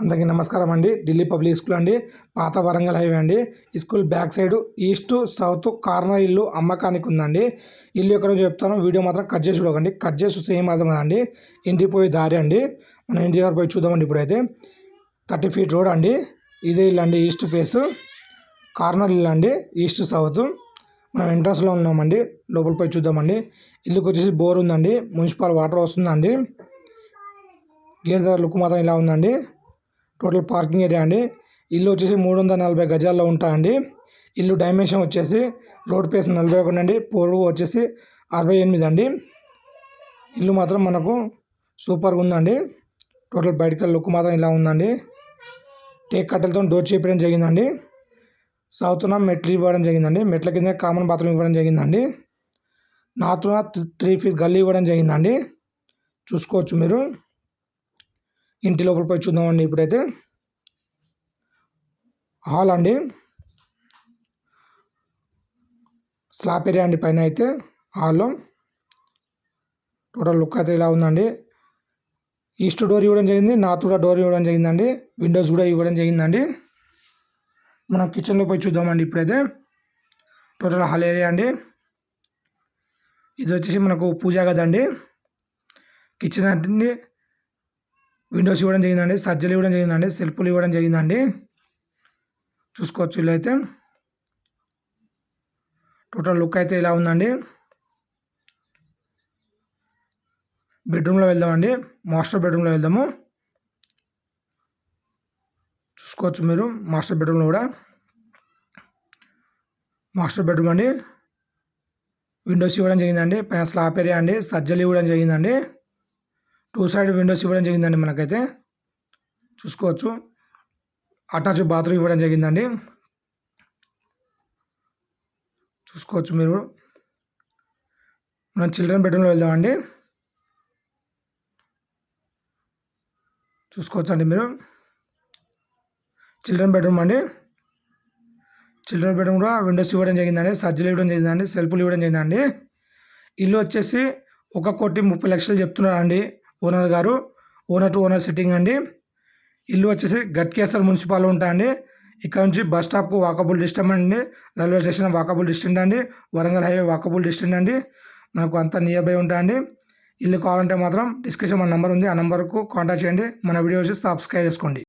అందరికీ నమస్కారం అండి. ఢిల్లీ పబ్లిక్ స్కూల్ అండి. పాత వరంగల్ హైవే అండి. ఈ school back side east south corner ఇల్లు అమ్మకానికి ఉందండి. ఇల్లు ఎక్కడో చెప్తాను. వీడియో మాత్రం కట్ చేసి చూడకండి. కట్ చేసి సేమ్ అర్థం అండి ఇంటికి పోయే దారి అండి. మనం ఇంటి దగ్గర పోయి చూద్దామండి ఇప్పుడైతే. థర్టీ ఫీట్ రోడ్ అండి. ఇదే ఇల్లు అండి ఈస్ట్ ఫేస్. కార్నర్ ఇల్లు అండి. East south. మనం ఎంట్రన్స్లో ఉన్నామండి. లోపల పోయి చూద్దామండి. ఇల్లుకి వచ్చేసి బోర్ ఉందండి. మున్సిపల్ వాటర్ వస్తుందండి. గేట్ దగ్గర లుక్ మాత్రం ఇలా ఉందండి. టోటల్ పార్కింగ్ ఏరియా అండి. ఇల్లు వచ్చేసి మూడు వందల నలభై గజాల్లో ఉంటాయండి. ఇల్లు డైమెన్షన్ వచ్చేసి రోడ్ ప్లేస్ నలభై ఒకటి అండి. పొరుగు వచ్చేసి అరవై ఎనిమిది అండి. ఇల్లు మాత్రం మనకు సూపర్గా ఉందండి. టోటల్ బయటకి లుక్ మాత్రం ఇలా ఉందండి. టేక్ కట్టెలతో డోర్ చేపించడం జరిగిందండి. సౌత్న మెట్లు ఇవ్వడం జరిగిందండి. మెట్ల కింద కామన్ బాత్రూమ్ ఇవ్వడం జరిగిందండి. నార్త్న త్రీ ఫీట్ గల్లీ ఇవ్వడం జరిగిందండి. చూసుకోవచ్చు మీరు. ఇంటి లోపల పోయి చూద్దామండి ఇప్పుడైతే. హాల్ అండి. స్లాబ్ ఏరియా అండి పైన అయితే హాల్లో. టోటల్ లుక్ అయితే ఇలా ఉందండి. ఈస్ట్ డోర్ ఇవ్వడం జరిగింది. నార్త్ కూడా డోర్ ఇవ్వడం జరిగిందండి. విండోస్ కూడా ఇవ్వడం జరిగిందండి. మనం కిచెన్లో పోయి చూద్దామండి ఇప్పుడైతే. టోటల్ హాల్ ఏరియా అండి. ఇది వచ్చేసి మనకు పూజా గది అండి. కిచెన్ అంటే విండోస్ ఇవ్వడం జరిగిందండి సజ్జలు ఇవ్వడం జరిగిందండి సెల్ఫ్లు ఇవ్వడం జరిగిందండి. చూసుకోవచ్చు ఇలా అయితే. టోటల్ లుక్ అయితే ఇలా ఉందండి. బెడ్రూమ్లో వెళ్దామండి మాస్టర్ బెడ్రూమ్లో వెళ్దాము. చూసుకోవచ్చు మీరు మాస్టర్ బెడ్రూమ్లో కూడా. మాస్టర్ బెడ్రూమ్ అండి. విండోస్ ఇవ్వడం జరిగిందండి. పైన స్లాబ్ ఏరియా అండి. సజ్జలు ఇవ్వడం జరిగిందండి. టూ సైడ్ విండోస్ ఇవ్వడం జరిగిందండి మనకైతే. చూసుకోవచ్చు. అటాచ్ బాత్రూమ్ ఇవ్వడం జరిగిందండి. చూసుకోవచ్చు మీరు. మనం చిల్డ్రన్ బెడ్రూమ్లో వెళ్దామండి. చూసుకోవచ్చండి మీరు. చిల్డ్రన్ బెడ్రూమ్ అండి. చిల్డ్రన్ బెడ్రూమ్ కూడా విండోస్ ఇవ్వడం జరిగిందండి. సజ్జలు ఇవ్వడం జరిగిందండి. సెల్ఫ్లు ఇవ్వడం జరిగిందండి. ఇల్లు వచ్చేసి ఒక కోటి ముప్పై లక్షలు చెప్తున్నారండి ఓనర్ గారు. ఓనర్ టు ఓనర్ సిట్టింగ్ అండి. ఇల్లు వచ్చేసి గట్కేసర్ మున్సిపాల్ ఉంటా అండి ఇక్కడ నుంచి బస్ స్టాప్ వాకబుల్ డిస్టెన్స్ అండి. రైల్వే స్టేషన్ వాకబుల్ డిస్టెన్స్ అండి. వరంగల్ హైవే వాకబుల్ డిస్టెన్స్ అండి. మనకు అంతా నియర్ బై ఉంటా అండి ఇల్లు కావాలంటే మాత్రం డిస్క్రిప్షన్ మన నెంబర్ ఉంది. ఆ నెంబర్కు కాంటాక్ట్ చేయండి. మన వీడియోస్ సబ్స్క్రైబ్ చేసుకోండి.